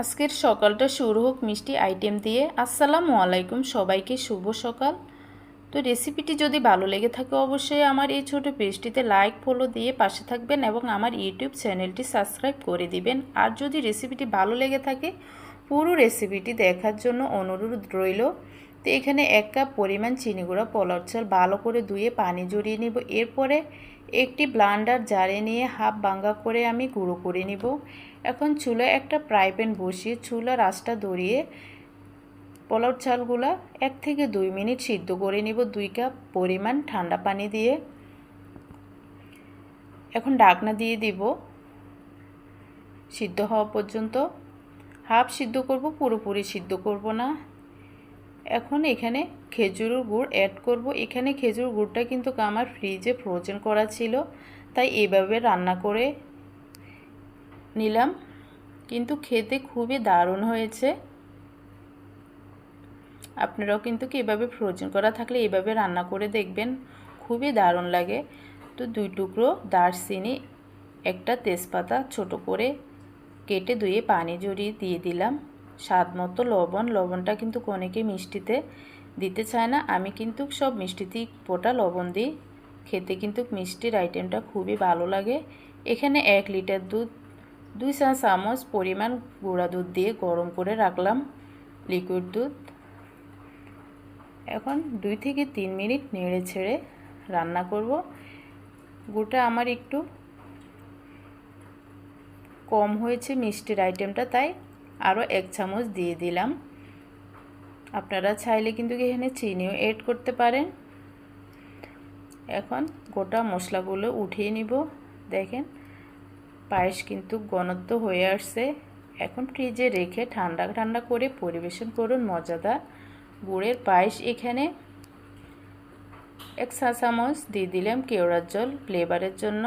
আজকের সকালটা শুরু হোক মিষ্টি আইটেম দিয়ে। আসসালামু আলাইকুম সবাইকে, শুভ সকাল। তো রেসিপিটি যদি ভালো লেগে থাকে অবশ্যই আমার এই ছোট পেজটিতে লাইক, ফলো দিয়ে পাশে থাকবেন এবং আমার ইউটিউব চ্যানেলটি সাবস্ক্রাইব করে দিবেন। আর যদি রেসিপিটি ভালো লেগে থাকে, পুরো রেসিপিটি দেখার জন্য অনুরোধ রইল। তো এখানে এক কাপ পরিমাণ চিনি গুঁড়া পলার চাল ভালো করে ধুয়ে পানি জড়িয়ে নিব। এরপরে একটি ব্লান্ডার জারে নিয়ে হাফ বাঙ্গা করে আমি গুঁড়ো করে নিব। এখন চুলায় একটা ফ্রাই প্যান বসিয়ে চুলা আঁচটা ধরিয়ে পোলাও চালগুলা এক থেকে দুই মিনিট সিদ্ধ করে নিব দুই কাপ পরিমাণ ঠান্ডা পানি দিয়ে। এখন ডাকনা দিয়ে দিব সিদ্ধ হওয়া পর্যন্ত। হাফ সিদ্ধ করব, পুরোপুরি সিদ্ধ করব না। এখন এখানে খেজুরের গুড় অ্যাড করব। এখানে খেজুর গুড়টা কিন্তু আমার ফ্রিজে ফ্রোজেন করা ছিল, তাই এভাবে রান্না করে নিলাম। কিন্তু খেতে খুবই দারুণ হয়েছে। আপনারাও কিন্তু কি এভাবে ফ্রোজেন করা থাকলে এভাবে রান্না করে দেখবেন, খুবই দারুণ লাগে। তো দুই টুকরো দারচিনি, একটা তেজপাতা ছোট করে কেটে ধুয়ে পানি জড়িয়ে দিয়ে দিলাম। স্বাদ মতো লবণ, লবণটা কিন্তু অনেকে মিষ্টিতে দিতে চায় না। আমি কিন্তু সব মিষ্টিতেই পোটা লবণ দিই। খেতে কিন্তু মিষ্টির আইটেমটা খুবই ভালো লাগে। এখানে এক লিটার দুধ, দুই চা চামচ পরিমাণ গুঁড়া দুধ দিয়ে গরম করে রাখলাম লিকুইড দুধ। এখন দুই থেকে তিন মিনিট নেড়ে ছেড়ে রান্না করব। গুড়টা আমার একটু কম হয়েছে মিষ্টির আইটেমটা তাই আরও এক চামচ দিয়ে দিলাম। আপনারা চাইলে কিন্তু এখানে চিনিও এড করতে পারেন। এখন গোটা মশলাগুলো উঠিয়ে নিব। দেখেন, পায়েস কিন্তু ঘনত্ব হয়ে আসছে। এখন ফ্রিজে রেখে ঠান্ডা ঠান্ডা করে পরিবেশন করুন মজাদার গুড়ের পায়েস। এখানে এক চা চামচ দিয়ে দিলাম কেওড়ার জল ফ্লেভারের জন্য।